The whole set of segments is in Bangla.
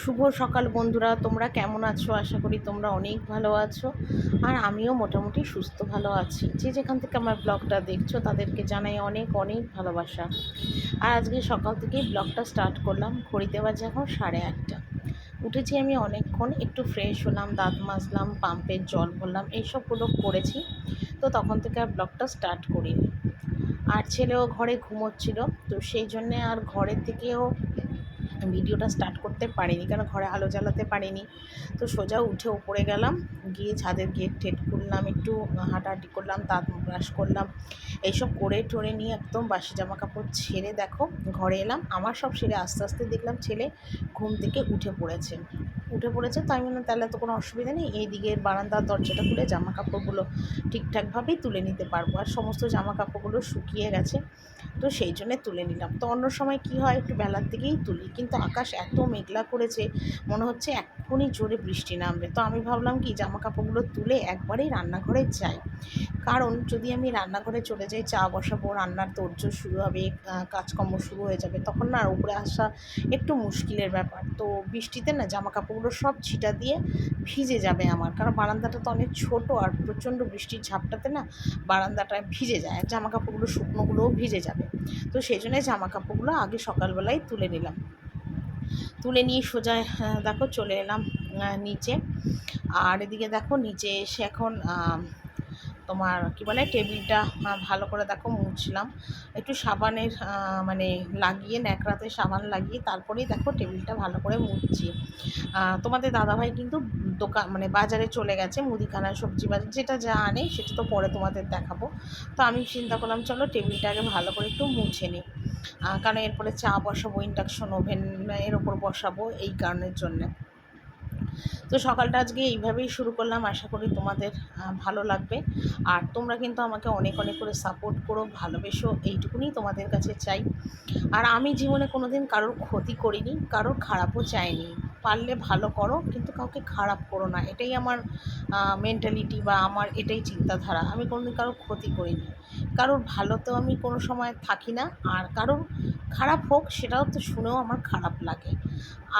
শুভ সকাল বন্ধুরা, তোমরা কেমন আছো? আশা করি তোমরা অনেক ভালো আছো। আর আমিও মোটামুটি সুস্থ ভালো আছি। যে যেখান থেকে আমার ব্লগটা দেখছ, তাদেরকে জানাই অনেক অনেক ভালোবাসা। আর আজকে সকাল থেকেই ব্লগটা স্টার্ট করলাম। ঘড়িতে বাজে এখন সাড়ে আটটা। উঠেছি আমি অনেকক্ষণ, একটু ফ্রেশ হলাম, দাঁত মাজলাম পাম্পের জল ভরলাম, এইসবগুলো করেছি। তো তখন থেকে আর ব্লগটা স্টার্ট করিনি। আর ছেলেও ঘরে ঘুমোচ্ছিল, তো সেই জন্যে আর ঘরের থেকেও ভিডিওটা স্টার্ট করতে পারিনি কারণ ঘরে আলো জ্বালাতে পারিনি। তো সোজা উঠে ওপরে গেলাম, গিয়ে ছাদের গেট ঠেট করলাম একটু হাঁটাহাঁটি করলাম তাঁত ব্রাশ করলাম। এইসব করে টরে নিয়ে একদম বাসি জামা কাপড় ছেড়ে দেখো, ঘরে এলাম। আমার সব সেরে আস্তে আস্তে দেখলাম ছেলে ঘুম থেকে উঠে পড়েছে। উঠে পড়েছে। তাই বললাম তাহলে তো কোনো অসুবিধা নেই। এই দিকের বারান্দার দরজাটা খুলে জামা কাপড়গুলো ঠিকঠাকভাবেই তুলে নিতে পারব। আর সমস্ত জামা কাপড়গুলো শুকিয়ে গেছে, তো সেই জন্যে তুলে নিলাম। তো অন্য সময় কি হয়, একটু বেলার দিকেই তুলি। কিন্তু আকাশ এত মেঘলা করেছে, মনে হচ্ছে এক্ষুনি জোরে বৃষ্টি নামবে। তো আমি ভাবলাম কি জামা কাপড়গুলো তুলে একবারেই রান্নাঘরে যাই। কারণ যদি আমি রান্নাঘরে চলে যাই, চা বসাবো, রান্নার তোড়জোড় শুরু হবে কাজকর্ম শুরু হয়ে যাবে, তখন না আর উপরে আসা একটু মুশকিলের ব্যাপার। তো বৃষ্টিতে না জামা কাপড়গুলো সব ছিটা দিয়ে ভিজে যাবে আমার। কারণ বারান্দাটা তো অনেক ছোট আর প্রচণ্ড বৃষ্টির ঝাপটাতে না বারান্দাটায় ভিজে যায়। আর জামা কাপড়গুলো শুকনোগুলোও ভিজে যাবে। তো সেই জন্য জামা কাপড়গুলো আগে সকালবেলায় তুলে নিলাম। তুলে নিয়ে সোজা দেখো চলে এলাম নিচে। আর এদিকে দেখো, নিচে এসে এখন তোমার কি বলে, টেবিলটা ভালো করে দেখো মুছলাম। একটু সাবানের মানে লাগিয়ে, ন্যাকড়াতে সাবান লাগিয়ে তারপরেই দেখো টেবিলটা ভালো করে মুছছি। তোমাদের দাদাভাই কিন্তু দোকান মানে বাজারে চলে গেছে, মুদিখানা, সবজি বাজার, যেটা যা আনে সেটা তো পরে তোমাদের দেখাবো। তো আমি চিন্তা করলাম, চলো টেবিলটা আগে ভালো করে একটু মুছে নিই কারণ এরপরে চা বসাবো ইন্ডাকশন ওভেন এর ওপর বসাবো এই কারণের জন্যে। তো সকালটা আজকে এইভাবেই শুরু করলাম, আশা করি তোমাদের ভালো লাগবে। আর তোমরা কিন্তু আমাকে অনেক অনেক করে সাপোর্ট করো, ভালোবেসো, এইটুকুনি তোমাদের কাছে চাই। আর আমি জীবনে কোনো দিন কারোর ক্ষতি করিনি, কারোর খারাপও চাইনি। পারলে ভালো করো, কিন্তু কাউকে খারাপ করো না। এটাই আমার মেন্টালিটি বা আমার এটাই চিন্তাধারা। আমি কোনোদিন কারোর ক্ষতি করিনি। কারোর ভালো তো আমি কোনো সময় থাকি না। আর কারোর খারাপ হোক, সেটাও তো শুনেও আমার খারাপ লাগে।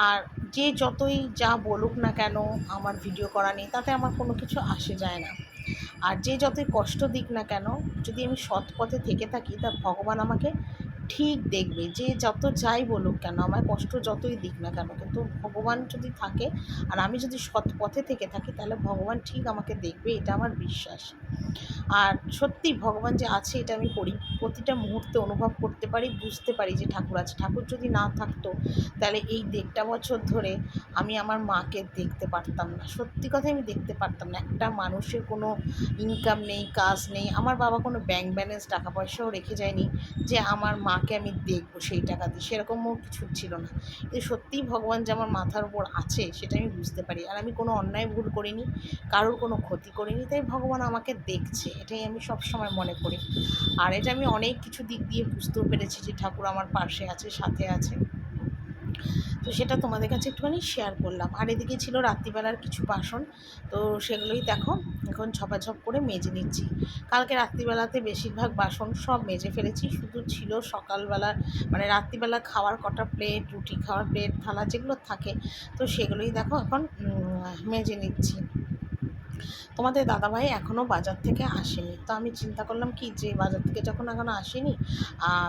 আর যে যতই যা বলুক না কেন, আমার ভিডিও করা নেই, তাতে আমার কোনো কিছু আসে যায় না। আর যে যতই কষ্ট দিক না কেন, যদি আমি সৎ পথে থেকে থাকি, তা ভগবান আমাকে ঠিক দেখবে যে যত যাই বলুক কেন, আমার কষ্ট যতই দিক না কেন, কিন্তু ভগবান যদি থাকে আর আমি যদি সৎ পথে থেকে থাকি, তাহলে ভগবান ঠিক আমাকে দেখবে, এটা আমার বিশ্বাস। আর সত্যি ভগবান যে আছে, এটা আমি করি প্রতিটা মুহূর্তে অনুভব করতে পারি, বুঝতে পারি যে ঠাকুর আছে। ঠাকুর যদি না থাকতো, তাহলে এই দেড়টা বছর ধরে আমি আমার মাকে দেখতে পারতাম না। সত্যি কথাই আমি দেখতে পারতাম না। একটা মানুষের কোনো ইনকাম নেই, কাজ নেই, আমার বাবা কোনো ব্যাংক ব্যালেন্স টাকা পয়সাও রেখে যায়নি যে আমার মাকে আমি দেখব, সেই টাকা দিয়ে। সেরকমও কিছু ছিল না। কিন্তু সত্যিই ভগবান যে আমার মাথার উপর আছে, সেটা আমি বুঝতে পারি। আর আমি কোনো অন্যায় ভুল করিনি, কারোর কোনো ক্ষতি করিনি, তাই ভগবান আমাকে দেখছে। এটাই আমি সব সময় মনে করি। আর এটা আমি অনেক কিছু দিক দিয়ে বুঝতেও পেরেছি যে ঠাকুর আমার পাশে আছে, সাথে আছে। তো সেটা তোমাদের কাছে একটুখানি শেয়ার করলাম। আর এদিকে ছিল রাত্রিবেলার কিছু বাসন, তো সেগুলোই দেখো, এখন ঝপাঝপ করে মেজে নিচ্ছি। কালকে রাত্রিবেলাতে বেশিরভাগ বাসন সব মেজে ফেলেছি, শুধু ছিল সকালবেলা মানে রাত্রিবেলা খাওয়ার কটা প্লেট রুটি খাওয়ার প্লেট থালা যেগুলো থাকে, তো সেগুলোই দেখো এখন মেজে নিচ্ছি। তোমাদের দাদাভাই এখনও বাজার থেকে আসেনি। তো আমি চিন্তা করলাম কি, যে বাজার থেকে যখন এখনও আসেনি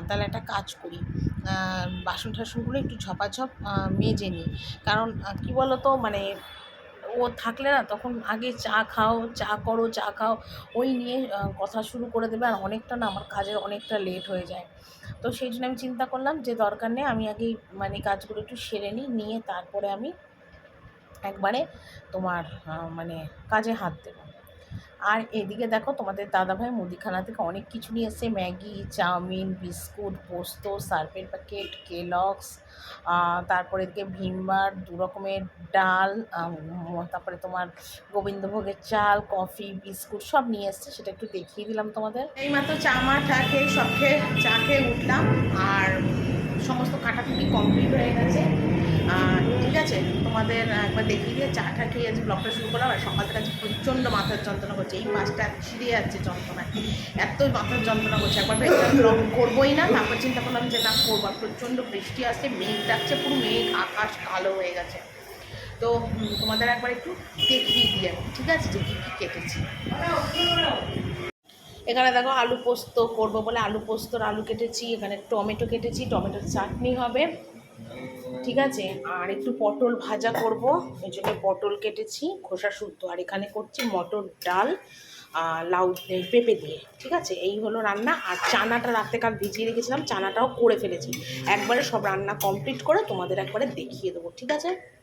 তাহলে একটা কাজ করি। বাসন টাসনগুলো একটু ঝপাঝপ মেজে নিই। কারণ কী বলো তো মানে ও থাকলে না, তখন আগে চা খাও, চা করো, চা খাও, ওই নিয়ে কথা শুরু করে দেবে। আর অনেকটা না, আমার কাজের অনেকটা লেট হয়ে যায়। তো সেই জন্য আমি চিন্তা করলাম যে, দরকার নেই, আমি আগে মানে কাজগুলো একটু সেরে নিই, নিয়ে তারপরে আমি একবারে তোমার মানে কাজে হাত দেবো। আর এদিকে দেখো তোমাদের দাদাভাই মুদিখানা থেকে অনেক কিছু নিয়ে এসছে। ম্যাগি, চাউমিন, বিস্কুট, পোস্ত, সার্ফের প্যাকেট, কেলক্স তারপরে এদিকে ভীমবার দু রকমের ডাল তারপরে তোমার গোবিন্দভোগের চাল, কফি, বিস্কুট সব নিয়ে এসছে। সেটা একটু দেখিয়ে দিলাম তোমাদের। এইমাত্র চা, মা, চা খেয়ে, সব খেয়ে, চা খেয়ে উঠলাম। আর সমস্ত কাটাকুটি কমপ্লিট হয়ে গেছে। ঠিক আছে? তোমাদের একবার দেখিয়ে দিয়ে চাটা খেয়ে আজ ব্লগটা শুরু করলাম। আর সকাল থেকে আজ প্রচণ্ড মাথার যন্ত্রণা করছে। এই মাছটা ছিঁড়ে যাচ্ছে যন্ত্রণায়। এতই মাথার যন্ত্রণা করছে। একবার ভেবেছিলাম ব্লগ করবোই না, তারপর চিন্তা করলাম যে না, করব। আর প্রচণ্ড বৃষ্টি আসছে, মেঘ ডাকছে, পুরো মেঘ, আকাশ কালো হয়ে গেছে। তো তোমাদের একবার একটু দেখিয়ে দিয়ে ঠিক আছে? যে কী কী কেটেছি। এখানে দেখো আলু পোস্ত করব বলে আলু পোস্তর আলু কেটেছি। এখানে টমেটো কেটেছি। টমেটোর চাটনি হবে। ঠিক আছে? আর একটু পটল ভাজা করব। ওই জন্য পটল কেটেছি, খোসা শুদ্ধ। আর এখানে করছি মটর ডাল লাউ পেঁপে দিয়ে। ঠিক আছে? এই হলো রান্না। আর চানাটা রাতে কাল ভিজিয়ে রেখেছিলাম, চানাটাও করে ফেলেছি। একবারে সব রান্না কমপ্লিট করে তোমাদের একবারে দেখিয়ে দেবো। ঠিক আছে?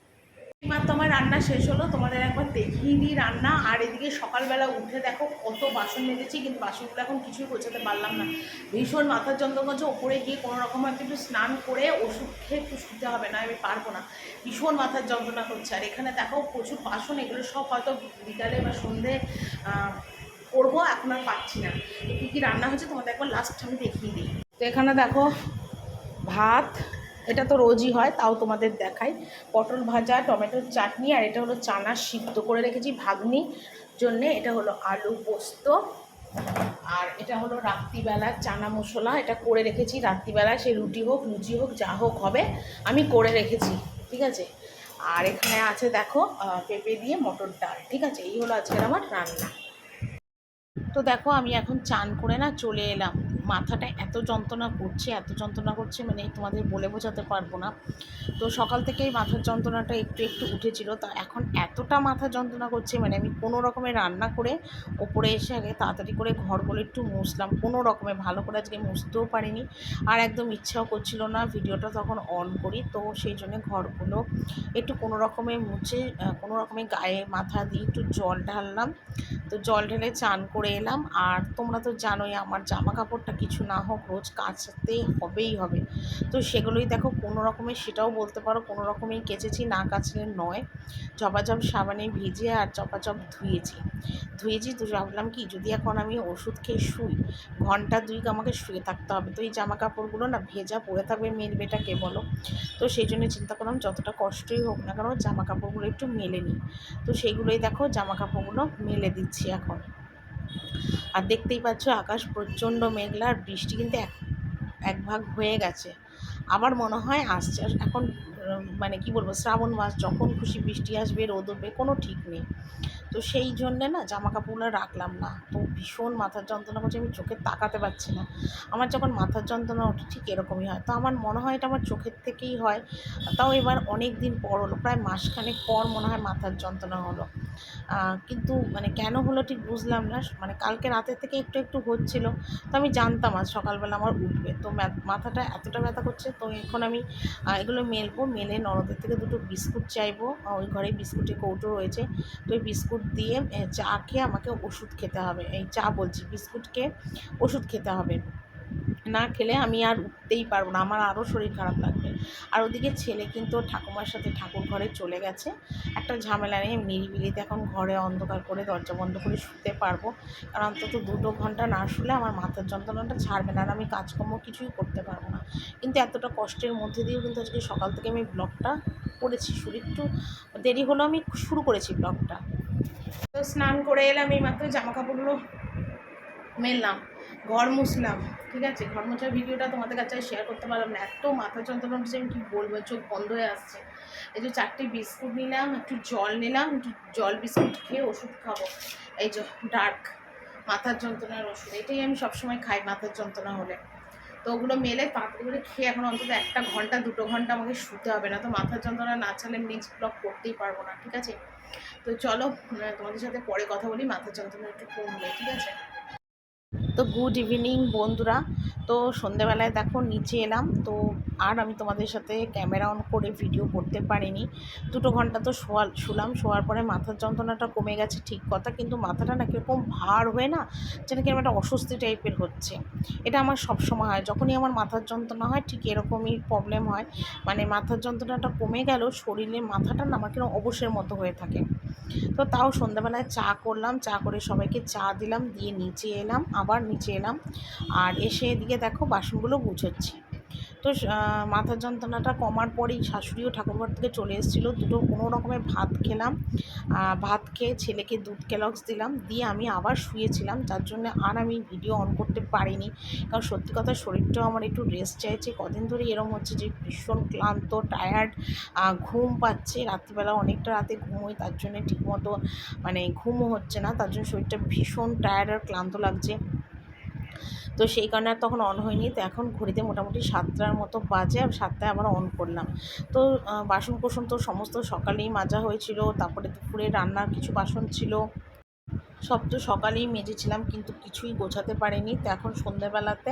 এবার তোমার রান্না শেষ হলো, তোমাদের একবার দেখিয়ে দিই রান্না। আর এদিকে সকালবেলা উঠে দেখো কত বাসন মেজেছি, কিন্তু বাসনগুলো এখন কিছুই গোছাতে পারলাম না। ভীষণ মাথার যন্ত্রণা করছে, ওপরে গিয়ে কোনো রকম একটা একটু স্নান করে ওষুধ খেয়ে একটু শুতে হবে না, আমি পারব না। ভীষণ মাথার যন্ত্রণা করছে। আর এখানে দেখো প্রচুর বাসন, এগুলো সব হয়তো বিকালে বা সন্ধে করব, এখন আর পাচ্ছি না। কী কী রান্না হচ্ছে তোমাদের একবার লাস্ট আমি দেখিয়ে দিই। তো এখানে দেখো ভাত এটা তো রোজই হয়, তাও তোমাদের দেখাই। পটল ভাজা টমেটোর চাটনি, আর এটা হলো চানা সিদ্ধ করে রেখেছি ভাগ্নি জন্যে। এটা হলো আলু পোস্ত। আর এটা হলো রাত্রিবেলার চানা মশলা। এটা করে রেখেছি রাত্রিবেলা, সে রুটি হোক, লুচি হোক, যা হোক হবে, আমি করে রেখেছি, ঠিক আছে? আর এখানে আছে দেখো পেঁপে দিয়ে মটর ডাল, ঠিক আছে? এই হলো আজকের আমার রান্না। তো দেখো, আমি এখন চান করে না চলে এলাম। মাথাটা এত যন্ত্রণা করছে, এত যন্ত্রণা করছে মানে তোমাদের বলে বোঝাতে পারব না। তো সকাল থেকেই মাথার যন্ত্রণাটা একটু একটু উঠেছিল। তা এখন এতটা মাথা যন্ত্রণা করছে মানে আমি কোনো রকমে রান্না করে ওপরে এসে আগে তাড়াতাড়ি করে ঘরগুলো একটু মুছলাম। কোনো রকমে ভালো করে আজকে মুছতেও পারিনি। আর একদম ইচ্ছাও করছিল না ভিডিওটা তখন অন করি। তো সেই জন্য ঘরগুলো একটু কোনো রকমে মুছে কোনো রকমে গায়ে মাথা দিয়ে একটু জল ঢাললাম। তো জল ঢেলে চান করে এলাম। আর তোমরা তো জানোই আমার জামা কাপড়টা কিছু না হোক রোজ কাচতে হবেই হবে। তো সেগুলোই দেখো, কোনো রকমের সেটাও বলতে পারো, কোনো রকমেই কেচেছি, না কাচলে নয়। চপাচপ সাবানে ভিজে আর চপাচপ ধুয়েছি। ধুয়েছি, তো ভাবলাম কি, যদি এখন আমি ওষুধ খেয়ে শুই, ঘণ্টা দুইক আমাকে শুয়ে থাকতে হবে। তো এই জামা কাপড়গুলো না ভেজা পরে থাকবে মেলবেটা কে বলো। তো সেই জন্য চিন্তা করলাম যতটা কষ্টই হোক না কেন জামা কাপড়গুলো একটু মেলে নিই। তো সেইগুলোই দেখো জামা কাপড়গুলো মেলে দিচ্ছি এখন। আর দেখতেই পাচ্ছ আকাশ প্রচণ্ড মেঘলা আর বৃষ্টি কিন্তু এক এক ভাগ হয়ে গেছে। আমার মনে হয় আসছে এখন মানে কি বলব, শ্রাবণ মাস, যখন খুশি বৃষ্টি আসবে, রোদ উঠবে, কোনো ঠিক নেই। তো সেই জন্যে না জামা কাপড়গুলো রাখলাম না। তো ভীষণ মাথার যন্ত্রণা করছে, আমি চোখে তাকাতে পারছি না। আমার যখন মাথার যন্ত্রণা ওঠে, ঠিক এরকমই হয়। তো আমার মনে হয় এটা আমার চোখের থেকেই হয়। তাও এবার অনেক দিন পর হলো, প্রায় মাসখানেক পর মনে হয় মাথার যন্ত্রণা হলো। কিন্তু মানে কেন হলো ঠিক বুঝলাম না। মানে কালকে রাতের থেকে একটু একটু হচ্ছিল। তো আমি জানতাম আজ সকালবেলা আমার উঠবে। তো মাথাটা এতটা ব্যথা করছে, তো এখন আমি এগুলো মেলবো। মেলে নরদের থেকে দুটো বিস্কুট চাইব। ওই ঘরে বিস্কুটের কৌটো রয়েছে। তো ওই বিস্কুট দিয়ে চা খেয়ে আমাকে ওষুধ খেতে হবে। এই চা বলছি, বিস্কুট খেয়ে ওষুধ খেতে হবে। না খেলে আমি আর উঠতেই পারব না, আমার আরও শরীর খারাপ লাগবে। আর ওদিকে ছেলে কিন্তু ঠাকুমার সাথে ঠাকুর ঘরে চলে গেছে। একটা ঝামেলা নেই নিরিবিলিতে এখন ঘরে অন্ধকার করে দরজা বন্ধ করে শুতে পারব। কারণ অন্তত দুটো ঘণ্টা না শুলে আমার মাথার যন্ত্রণাটা ছাড়বে না আর আমি কাজকর্ম কিছুই করতে পারব না। কিন্তু এতটা কষ্টের মধ্যে দিয়েও কিন্তু আজকে সকাল থেকে আমি ব্লগটা করেছি শুরু একটু দেরি হলো আমি শুরু করেছি ব্লগটা। তো স্নান করে এলাম এই মাত্র জামা কাপড়গুলো মেললাম, ঘর মুছলাম, ঠিক আছে? ঘর মোছার ভিডিওটা তোমাদের কাছে শেয়ার করতে পারলাম না। এত মাথা যন্ত্রণা হচ্ছে আমি কী বলব, চোখ বন্ধ হয়ে আসছে। এই যে চারটে বিস্কুট নিলাম, একটু জল নিলাম, একটু জল বিস্কুট খেয়ে ওষুধ খাব। এই যে ডার্ক মাথার যন্ত্রণার ওষুধ, এটাই আমি সবসময় খাই মাথার যন্ত্রণা হলে। তো ওগুলো মেলে করে খেয়ে এখন অন্তত একটা ঘণ্টা, দুটো ঘণ্টা আমাকে শুতে হবে না তো মাথার যন্ত্রণা না চালে নেক্সট ব্লক করতেই পারব না, ঠিক আছে? তো চলো তোমাদের সাথে পরে কথা বলি মাথার যন্ত্রণা একটু কমবে, ঠিক আছে? তো গুড ইভিনিং বন্ধুরা। তো সন্ধেবেলায় দেখো নিচে এলাম। তো আর আমি তোমাদের সাথে ক্যামেরা অন করে ভিডিও করতে পারিনি। দুটো ঘণ্টা তো শোয়া শুলাম। শোয়ার পরে মাথার যন্ত্রণাটা কমে গেছে ঠিক কথা, কিন্তু মাথাটা না কীরকম ভার হয়ে না যেন কীরকম একটা অস্বস্তি টাইপের হচ্ছে। এটা আমার সব সময় হয়। যখনই আমার মাথার যন্ত্রণা হয়, ঠিক এরকমই প্রবলেম হয়। মানে মাথার যন্ত্রণাটা কমে গেল, শরীরে মাথাটা না আমার কীরকম অবসের মতো হয়ে থাকে। তো তাও সন্ধ্যাবেলায় চা করলাম। চা করে সবাইকে চা দিলাম, দিয়ে নিচে এলাম। আবার নিচে এলাম। আর এসে এদিকে দেখো বাসনগুলো গুছোচ্ছি। তো মাথার যন্ত্রণাটা কমার পরেই শাশুড়িও ঠাকুরঘর থেকে চলে এসেছিল। দুটো কোনো রকমের ভাত খেলাম। ভাত খেয়ে ছেলেকে দুধ কেলক্স দিলাম। দিয়ে আমি আবার শুয়েছিলাম। যার জন্য আর আমি ভিডিও অন করতে পারিনি। কারণ সত্যি কথা শরীরটাও আমার একটু রেস্ট চাইছে। কদিন ধরে এরম হচ্ছে যে, ভীষণ ক্লান্ত টায়ার্ড ঘুম পাচ্ছে। রাত্রিবেলা অনেকটা রাতে ঘুমোই। তার জন্য ঠিকমতো মানে ঘুমও হচ্ছে না। তার জন্য শরীরটা ভীষণ টায়ার্ড আর ক্লান্ত লাগছে। তো সেই কারণে আর তখন অন হয়নি। তো এখন ঘড়িতে মোটামুটি সাতটার মতো বাজে আর সাতটায় আবার অন করলাম। তো বাসন কোসন তো সমস্ত সকালেই মাজা হয়েছিল। তারপরে দুপুরে রান্নার কিছু বাসন ছিল। সব তো সকালেই মেজেছিলাম কিন্তু কিছুই গোছাতে পারিনি। তো এখন সন্ধ্যেবেলাতে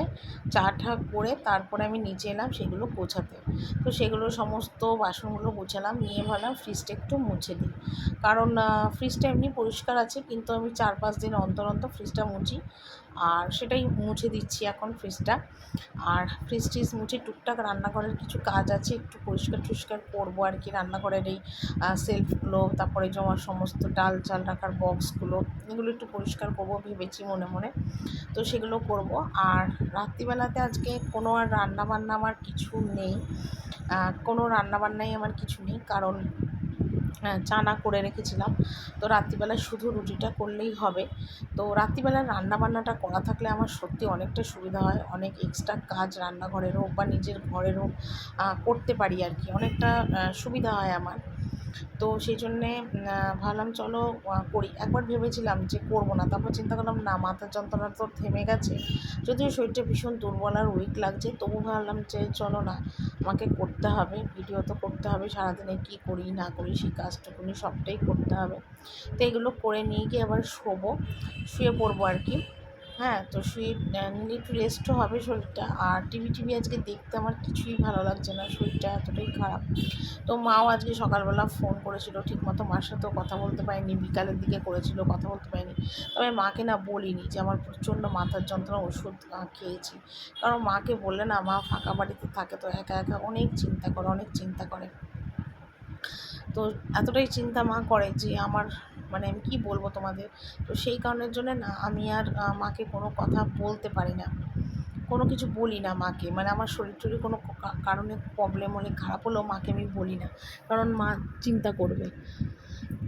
চা ঠা করে তারপরে আমি নিচে এলাম সেগুলো গোছাতে। তো সেগুলো সমস্ত বাসনগুলো গোছালাম, নিয়ে ভাবলাম ফ্রিজটা একটু মুছে দিই। কারণ ফ্রিজটা এমনি পরিষ্কার আছে কিন্তু আমি চার পাঁচ দিন অন্তর অন্তর ফ্রিজটা মুছি। আর সেটাই মুছে দিচ্ছি এখন ফ্রিজটা আর ফ্রিজ টিজ মুছে টুকটাক রান্নাঘরের কিছু কাজ আছে, একটু পরিষ্কার টুষ্কার করব আর কি। রান্নাঘরের এই সেলফগুলো তারপরে জমার সমস্ত ডাল চাল রাখার বক্সগুলো এগুলো একটু পরিষ্কার করব ভেবেছি মনে মনে। তো সেগুলো করব। আর রাত্রিবেলাতে আজকে কোনো আর রান্নাবান্না আমার কিছু নেই। কোনো রান্নাবান্নাই আমার কিছু নেই। কারণ চানা করে রেখেছিলাম। তো রাত্রিবেলায় শুধু রুটিটা করলেই হবে। তো রাত্রিবেলায় রান্নাবান্নাটা করা থাকলে আমার সত্যি অনেকটা সুবিধা হয়। অনেক এক্সট্রা কাজ রান্নাঘরের হোক বা নিজের ঘরের হোক করতে পারি আর কি। অনেকটা সুবিধা হয় আমার। তো সেই জন্যে ভাবলাম চলো করি। একবার ভেবেছিলাম যে করব না, তারপর চিন্তা করলাম, না, মাথার যন্ত্রণা তো থেমে গেছে। যদিও শরীরটা ভীষণ দুর্বল আর উইক লাগছে, তবু ভাবলাম যে চলো না, আমাকে করতে হবে ভিডিও তো করতে হবে, সারাদিনে কী করি, না করি, সেই কাজটুকুনি সবটাই করতে হবে। তো এগুলো করে নিয়ে গিয়ে আবার শোবো, শুয়ে পড়ব আর কি। হ্যাঁ তো আহ, নিলে একটু রেস্টও হবে শরীরটা। আর টিভি টিভি আজকে দেখতে আমার কিছুই ভালো লাগছে না শরীরটা এতটাই খারাপ। তো মাও আজকে সকালবেলা ফোন করেছিল ঠিকমতো মার সাথেও কথা বলতে পারিনি বিকালের দিকে করেছিল কথা বলতে পারিনি। তবে মাকে না বলিনি যে আমার প্রচণ্ড মাথার যন্ত্রণা ওষুধ খেয়েছি। কারণ মাকে বললে না মা ফাঁকা বাড়িতে থাকে তো একা একা অনেক চিন্তা করে অনেক চিন্তা করে। তো এতটাই চিন্তা মা করে যে আমার মানে আমি কি বলব তোমাদের? তো সেই কারণের জন্য না আমি আর মাকে কোনো কথা বলতে পারি না। কোনো কিছু বলি না মাকে। মানে আমার শরীর টরীর কোনো কারণে প্রবলেম হলে, খারাপ হলেও মাকে আমি বলি না। কারণ মা চিন্তা করবে।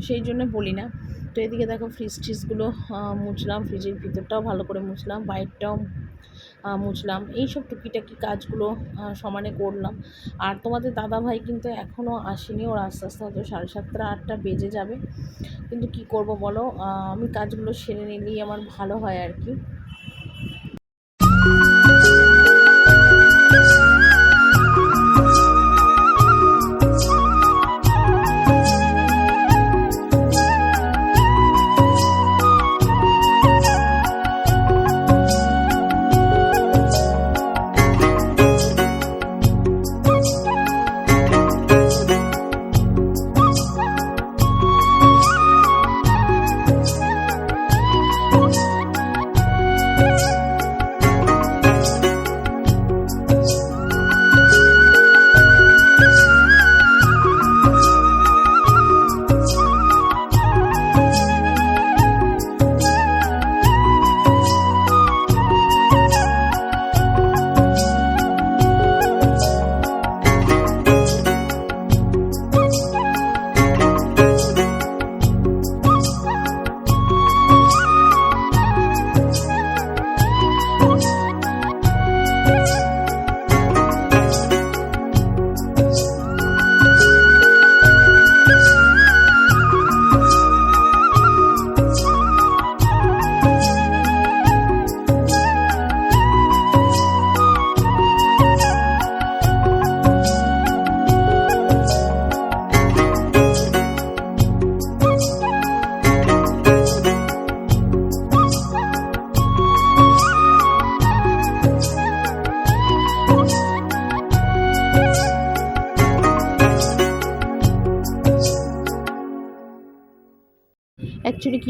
সেই জন্য বলি না। তো এদিকে দেখো ফ্রিজ ট্রিজগুলো মুছলাম। ফ্রিজের ভিতরটাও ভালো করে মুছলাম, বাইরটাও মুছলাম। এইসব টুকিটাকি কাজগুলো সমানে করলাম। আর তোমাদের দাদা ভাই কিন্তু এখনও আসেনি। ওর আস্তে আস্তে হয়তো সাড়ে সাতটা, আটটা বেজে যাবে। কিন্তু কি করব বলো? আমি কাজগুলো সেরে নিলেই আমার ভালো হয় আর কি।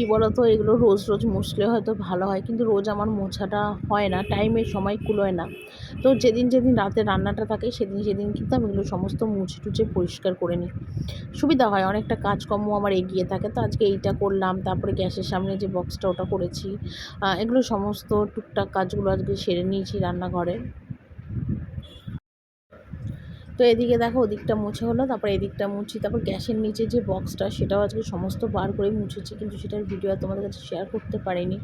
কী বলো তো এগুলো রোজ রোজ মুছলে হয়তো ভালো হয়, কিন্তু রোজ আমার মোছাটা হয় না টাইমে সময় কুলোয় না। তো যেদিন যেদিন রাতে রান্নাটা থাকে, সেদিন সেদিন কিন্তু আমি এগুলো সমস্ত মুছে টুছে পরিষ্কার করে নিই। সুবিধা হয়, অনেকটা কাজকর্ম আমার এগিয়ে থাকে, তো আজকে এইটা করলাম, তারপরে গ্যাসের সামনে যে বক্সটা ওটা করেছি এগুলো সমস্ত টুকটাক কাজগুলো আজকে সেরে নিয়েছি রান্নাঘরে। তো এদিকে দেখো ওদিকটা মুছে হলো, তারপর এদিকটা মুছি, তারপর গ্যাসের নিচে যে বক্সটা সেটাও আজকে সমস্ত বার করে মুছেছি, কিন্তু সেটার ভিডিও তোমাদের কাছে শেয়ার করতে পারিনি।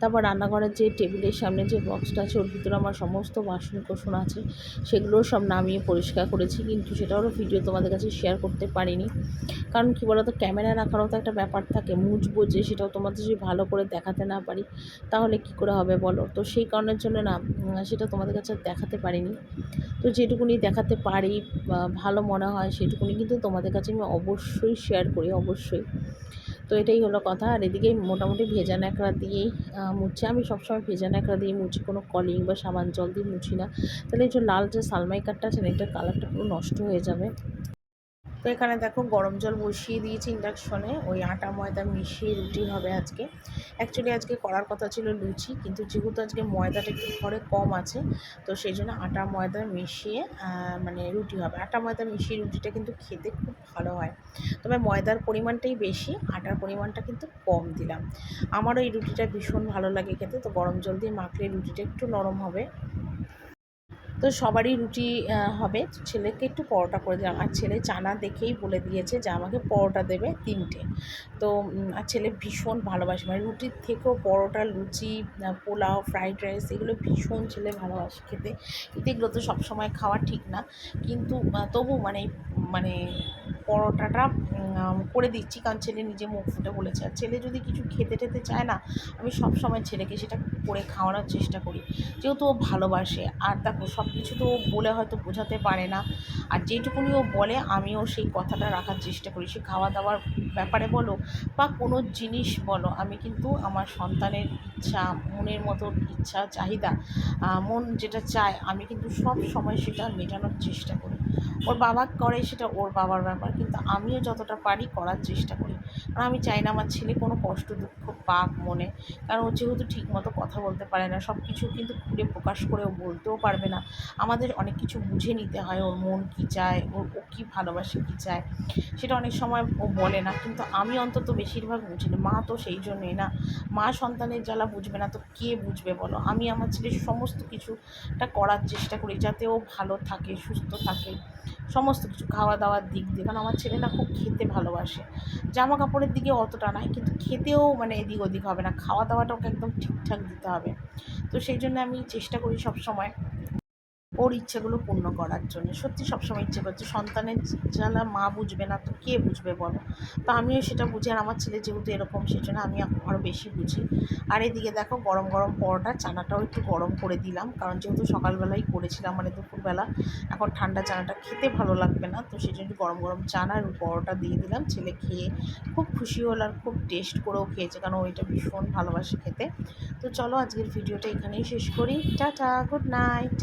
তারপর রান্নাঘরের যে টেবিলের সামনে যে বক্সটা আছে, ওর ভিতরে আমার সমস্ত বাসন আছে, সেগুলোও সব নামিয়ে পরিষ্কার করেছি, কিন্তু সেটারও ভিডিও তোমাদের কাছে শেয়ার করতে পারিনি। কারণ কী বলতো ক্যামেরা রাখারও তো একটা ব্যাপার থাকে, মুছবো যে সেটাও তোমাদের যদি ভালো করে দেখাতে না পারি, তাহলে কি করে হবে বলো? তো সেই কারণের জন্য না সেটা তোমাদের কাছে দেখাতে পারিনি। তো যেটুকুনি দেখাতে পারি ভালো মনে হয় সেটুকুনি কিন্তু তোমাদের কাছে আমি অবশ্যই শেয়ার করি, অবশ্যই। তো এটাই হলো কথা। আর এদিকে মোটামুটি ভেজা ন্যাকড়া দিয়েই মুছে। আমি সবসময় ভেজা ন্যাকড়া দিয়ে মুছি, কোনো কলিং বা সাবান জল দিয়ে মুছি না। তাহলে এই যে লাল যে সালমাই কাঠটা আছে না, এটার কালারটা পুরো নষ্ট হয়ে যাবে। তো এখানে দেখো গরম জল বসিয়ে দিয়েছি ইন্ডাকশনে ওই আটা, ময়দা মিশিয়ে রুটি হবে আজকে। অ্যাকচুয়ালি আজকে করার কথা ছিল লুচি, কিন্তু যেহেতু আজকে ময়দাটা একটু ঘরে কম আছে, তো সেই জন্য আটা, ময়দা মিশিয়ে মানে রুটি হবে। আটা, ময়দা মিশিয়ে রুটিটা কিন্তু খেতে খুব ভালো হয়। তবে ময়দার পরিমাণটাই বেশি, আটার পরিমাণটা কিন্তু কম দিলাম। আমারও এই রুটিটা ভীষণ ভালো লাগে খেতে, তো গরম জল দিয়ে মাখলে রুটিটা একটু নরম হবে। তো সবারই রুটি হবে। ছেলেকে একটু পরোটা করে দিলাম। আর ছেলে চানা দেখেই বলে দিয়েছে যে আমাকে পরোটা দেবে তিনটে। তো আর ছেলে ভীষণ ভালোবাসে। মানে রুটির থেকেও পরোটা, লুচি পোলাও, ফ্রাইড রাইস এগুলো ভীষণ ছেলে ভালোবাসে খেতে। কিন্তু এগুলো তো সবসময় খাওয়া ঠিক না। কিন্তু তবু মানে মানে পরোটাটা করে দিচ্ছি। কারণ ছেলে নিজে মুখ ফুটে বলেছে। আর ছেলে যদি কিছু খেতে টেতে চায় না, আমি সব সময় ছেলেকে সেটা করে খাওয়ানোর চেষ্টা করি। যেহেতু ও ভালোবাসে। আর দেখো সব কিছু তো ও বলে হয়তো বোঝাতে পারে না। আর যেটুকুনি ও বলে, আমিও সেই কথাটা রাখার চেষ্টা করি। সে খাওয়া দাওয়ার ব্যাপারে বলো বা কোনো জিনিস বলো, আমি কিন্তু আমার সন্তানের ইচ্ছা, মনের মতো ইচ্ছা, চাহিদা মন যেটা চায়, আমি কিন্তু সব সময় সেটা মেটানোর চেষ্টা করি। ওর বাবা করে সেটা ওর বাবার ব্যাপার কিন্তু আমিও যতটা পারি করার চেষ্টা করি। কারণ আমি চাই না আমার ছেলে কোনো কষ্ট, দুঃখ পাক মনে। কারণ ও যেহেতু ঠিকমতো কথা বলতে পারে না সব কিছু কিন্তু খুলে প্রকাশ করে ও বলতেও পারবে না। আমাদের অনেক কিছু বুঝে নিতে হয় ওর মন কী চায়, ওর, ও কী ভালোবাসে, কী চায়। সেটা অনেক সময় ও বলে না, কিন্তু আমি অন্তত বেশিরভাগ বুঝি না। মা তো সেই জন্যই না। মা সন্তানের জ্বালা বুঝবে না, তো কে বুঝবে বলো? আমি আমার ছেলের সমস্ত কিছুটা করার চেষ্টা করি যাতে ও ভালো থাকে, সুস্থ থাকে। সমস্ত কিছু খাওয়া দাওয়ার দিক দিয়ে। কারণ আমার ছেলে না খুব খেতে ভালোবাসে। জামা কাপড়ের দিকে অতটা নয়, কিন্তু খেতেও মানে এদিক ওদিক হবে না। খাওয়া দাওয়াটা ওকে একদম ঠিকঠাক দিতে হবে। তো সেই জন্য আমি চেষ্টা করি সব সময় ওর ইচ্ছেগুলো পূর্ণ করার জন্য। সত্যি সবসময় ইচ্ছে করছে। সন্তানের জ্বালা মা বুঝবে না তো কে বুঝবে বলো? তো আমিও সেটা বুঝি আর আমার ছেলে যেহেতু এরকম সেই জন্য আমি আরও বেশি বুঝি। আর এদিকে দেখো গরম গরম পরোটা, চানাটাও একটু গরম করে দিলাম। কারণ যেহেতু সকালবেলাই করেছিলাম মানে দুপুরবেলা, এখন ঠান্ডা চানাটা খেতে ভালো লাগবে না। তো সেই জন্য গরম গরম চানা আর পরোটা দিয়ে দিলাম। ছেলে খেয়ে খুব খুশি হলো আর খুব টেস্ট করেও খেয়েছে, কারণ ওইটা ভীষণ ভালোবাসে খেতে। তো চলো আজকের ভিডিওটা এখানেই শেষ করি। Tata good night